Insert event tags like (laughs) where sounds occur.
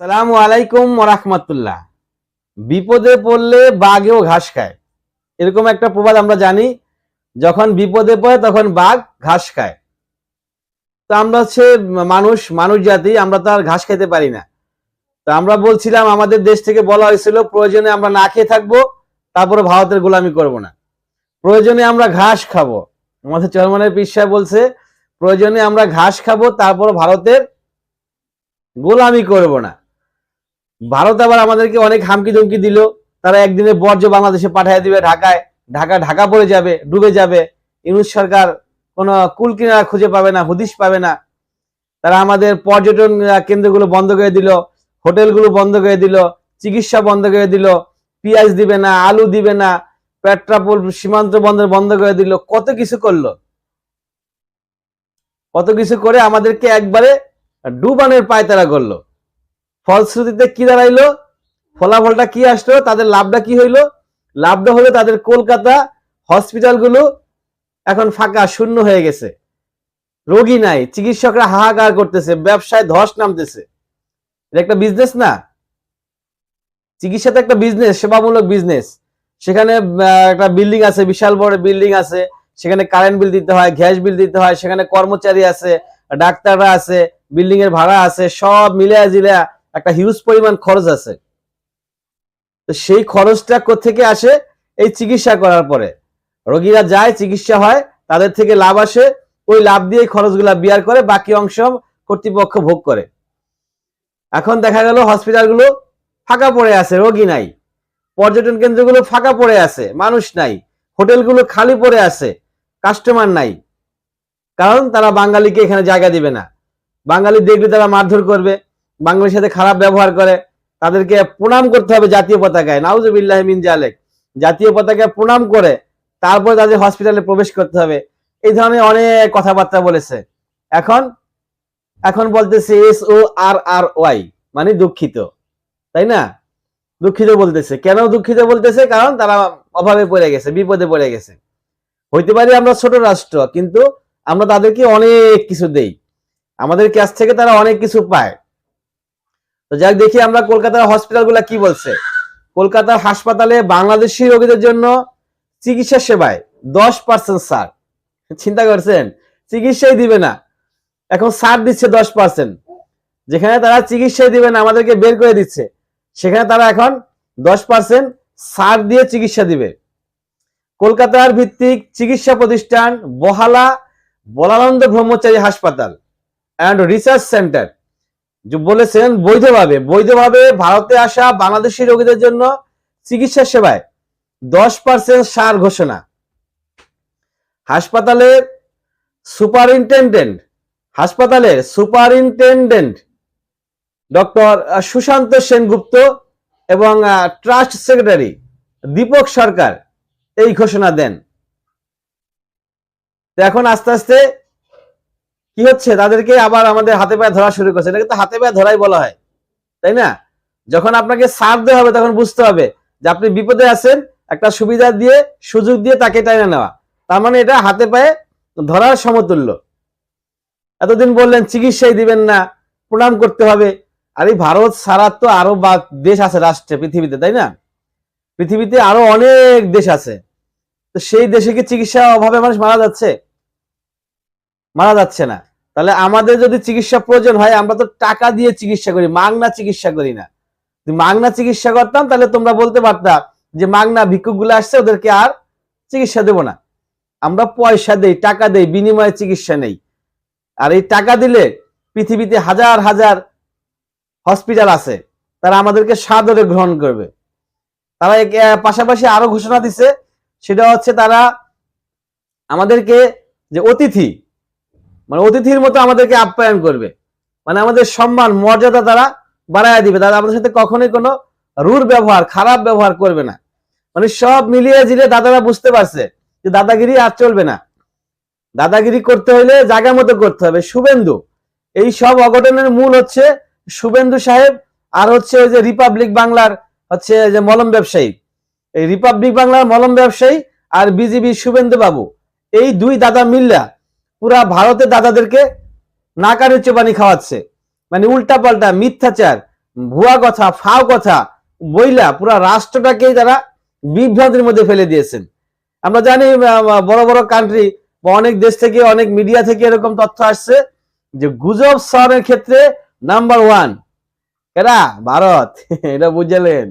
সালামু আলাইকুম রাহমাতুল্লাহ। বিপদে পড়লে বাঘেও ঘাস খায়। এরকম একটা প্রবাদ আমরা জানি, যখন বিপদে পড়ে তখন বাঘ ঘাস খায়। তো আমরা হচ্ছে মানুষ মানুষ জাতি, আমরা তো আর ঘাস খেতে পারি না। তো আমরা বলছিলাম, আমাদের দেশ থেকে বলা হয়েছিল, প্রয়োজনে আমরা না খেয়ে থাকব, তারপরে ভারতের গোলামি করব না। প্রয়োজনে আমরা ঘাস খাব। আমাদের চরমানের পিসা বলছে, প্রয়োজনে আমরা ঘাস খাব, তারপর ভারতের গোলামি করব না। ভারত আবার আমাদেরকে অনেক হামকি ধমকি দিল। তারা একদিনে বর্জ্য বাংলাদেশে পাঠিয়ে দিবে ঢাকায়। ঢাকা ঢাকা পড়ে যাবে, ডুবে যাবে। ইউনুস সরকার কোনো কুল কিনারা খুঁজে পাবে না, হুদিশ পাবে না। তারা আমাদের পর্যটন কেন্দ্রগুলো বন্ধ করে দিল, হোটেলগুলো বন্ধ করে দিল, চিকিৎসা বন্ধ করে দিল, পেঁয়াজ দিবে না, আলু দিবে না, পেট্রাপোল সীমান্ত বন্দর বন্ধ করে দিল, কত কিছু করল? কত কিছু করে আমাদেরকে একবারে ডুবানের পায়তারা করল। ফলশ্রুতিতে কি দাঁড়াইলো? ফলাফলটা কি আসলো? তাদের লাভটা কি হইল? লাভটা হলো তাদের কলকাতা হসপিটালগুলো এখন ফাঁকা, শূন্য হয়ে গেছে। রোগী নাই, চিকিৎসকরা হাহাকার করতেছে, ব্যবসায় ধস নামতেছে। এটা একটা বিজনেস না? চিকিৎসা তো একটা বিজনেস সেবামূলক বিজনেস সেখানে একটা বিল্ডিং আছে, বিশাল বড় বিল্ডিং আছে। সেখানে কারেন্ট বিল দিতে হয় গ্যাস বিল দিতে হয়। সেখানে কর্মচারী আছে, ডাক্তাররা আছে বিল্ডিং এর ভাড়া আছে, সব মিলে জিলে একটা হিউজ পরিমাণ খরচ আছে। তো সেই খরচটা থেকে আসে? এই চিকিৎসা করার পরে। রোগীরা যায়, চিকিৎসা হয়, তাদের থেকে লাভ আসে, ওই লাভ দিয়ে খরচগুলা বিয়ার করে, বাকি অংশ কর্তৃপক্ষ ভোগ করে। এখন দেখা গেল হসপিটালগুলো ফাঁকা পড়ে আছে, রোগী নাই। পর্যটন কেন্দ্রগুলো ফাঁকা পড়ে আছে, মানুষ নাই। হোটেলগুলো খালি পড়ে আছে, কাস্টমার নাই। কারণ তারা বাঙালিকে এখানে জায়গা দিবে না। বাঙালি দেখলে তারা মারধর করবে। বাঙালির সাথে খারাপ ব্যবহার করে, তাদেরকে প্রণাম করতে হবে জাতীয় পতাকায়। নাউজুবিল্লাহ জালেক। জাতীয় পতাকায় প্রণাম করে, তারপর তাদের হসপিটালে প্রবেশ করতে হবে। এই ধরনের অনেক কথাবার্তা বলেছে। এখন এখন বলতেছে এস ও আর আর ওয়াই মানে দুঃখিত। তাই না? দুঃখিত বলতেছে। কেন দুঃখিত বলতেছে? কারণ তারা অভাবে পড়ে গেছে, বিপদে পড়ে গেছে। হইতে পারি আমরা ছোট রাষ্ট্র, কিন্তু আমরা তাদেরকে অনেক কিছু দেই। আমাদের কাছ থেকে তারা অনেক কিছু পায়। তো যাক, দেখি আমরা কলকাতার হসপিটালগুলো কি বলছে। কলকাতার হাসপাতালে বাংলাদেশি রোগীদের জন্য চিকিৎসা সেবায় দশ পার্সেন্ট সার চিন্তা করছেন? চিকিৎসাই দিবে না। এখন সার দিচ্ছে দশ পার্সেন্ট যেখানে তারা চিকিৎসাই দিবে না, আমাদেরকে বের করে দিচ্ছে। সেখানে তারা এখন দশ পার্সেন্ট সার দিয়ে চিকিৎসা দিবে। কলকাতার ভিত্তিক চিকিৎসা প্রতিষ্ঠান বহালা বলানন্দ ব্রহ্মচারী হাসপাতাল অ্যান্ড রিসার্চ সেন্টার বলেছেন বৈধভাবে বৈধভাবে ভারতে আসা বাংলাদেশি রোগীদের জন্য চিকিৎসা সেবায় দশ পার্সেন্ট সার ঘোষণা। হাসপাতালের সুপারিনটেন্ডেন্ট হাসপাতালের সুপারিনটেন্ডেন্ট ডক্টর সুশান্ত সেনগুপ্ত এবং ট্রাস্ট সেক্রেটারি দীপক সরকার এই ঘোষণা দেন। এখন আস্তে আস্তে কি হচ্ছে? তাদেরকে আবার আমাদের হাতে পায়ে ধরা শুরু করছে। এটাকে তো হাতে পায়ে ধরাই বলা হয়, তাই না? যখন আপনাকে সার দেওয়া হবে তখন বুঝতে হবে যে আপনি বিপদে আছেন, একটা সুবিধা দিয়ে, সুযোগ দিয়ে তাকে টাইনা নেওয়া। তার মানে এটা হাতে পায়ে ধরার সমতুল্য। এতদিন বললেন, চিকিৎসাই দিবেন না, প্রণাম করতে হবে। আর এই ভারত সারা তো আরও বা- দেশ আছে রাষ্ট্রে, পৃথিবীতে, তাই না? পৃথিবীতে আরও অনেক দেশ আছে। তো সেই দেশে কি চিকিৎসা অভাবে মানুষ মারা যাচ্ছে? মারা যাচ্ছে না। তাহলে আমাদের যদি চিকিৎসা প্রয়োজন হয়, আমরা তো টাকা দিয়ে চিকিৎসা করি, মাগনা চিকিৎসা করি না। মাগনা চিকিৎসা করতাম, তাহলে তোমরা বলতে পারতাম যে মাগনা ভিক্ষুকগুলো আসছে, ওদেরকে আর চিকিৎসা দেব না। আমরা পয়সা দেই, টাকা দেই, বিনিময়ে চিকিৎসা নেই। আর এই টাকা দিলে পৃথিবীতে হাজার হাজার হসপিটাল আছে, তারা আমাদেরকে সাদরে গ্রহণ করবে। তারা পাশাপাশি আরও ঘোষণা দিছে, সেটা হচ্ছে তারা আমাদেরকে যে অতিথি মানে অতিথির মতো আমাদেরকে আপ্যায়ন করবে। মানে আমাদের সম্মান, মর্যাদা তারা বাড়ায় দিবে। তারা আমাদের সাথে কখনোই কোনো রুর ব্যবহার, খারাপ ব্যবহার করবে না। মানে সব মিলিয়ে জিলে দাদারা বুঝতে পারছে যে দাদাগিরি আর চলবে না। দাদাগিরি করতে হইলে জায়গা মতো করতে হবে। শুভেন্দু, এই সব অঘটনের মূল হচ্ছে শুভেন্দু সাহেব আর হচ্ছে ওই যে রিপাবলিক বাংলার হচ্ছে যে মলম ব্যবসায়ী। এই রিপাবলিক বাংলার মলম ব্যবসায়ী আর বিজিবি শুভেন্দু বাবু। এই দুই দাদা মিল্লা পুরা ভারতের দাদাদেরকে নাকানি চোবানি খাওয়াচ্ছে। মানে উল্টা পাল্টা মিথ্যাচার, ভুয়া কথা, ফাও কথা, বইলা পুরা রাষ্ট্রটাকেই তারা বিভ্রান্তির মধ্যে ফেলে দিয়েছেন। আমরা জানি বড় বড় কান্ট্রি বা অনেক দেশ থেকে, অনেক মিডিয়া থেকে এরকম তথ্য আসছে যে গুজব সরের ক্ষেত্রে নাম্বার ওয়ান এরা ভারত। (laughs) এটা বুঝলেন।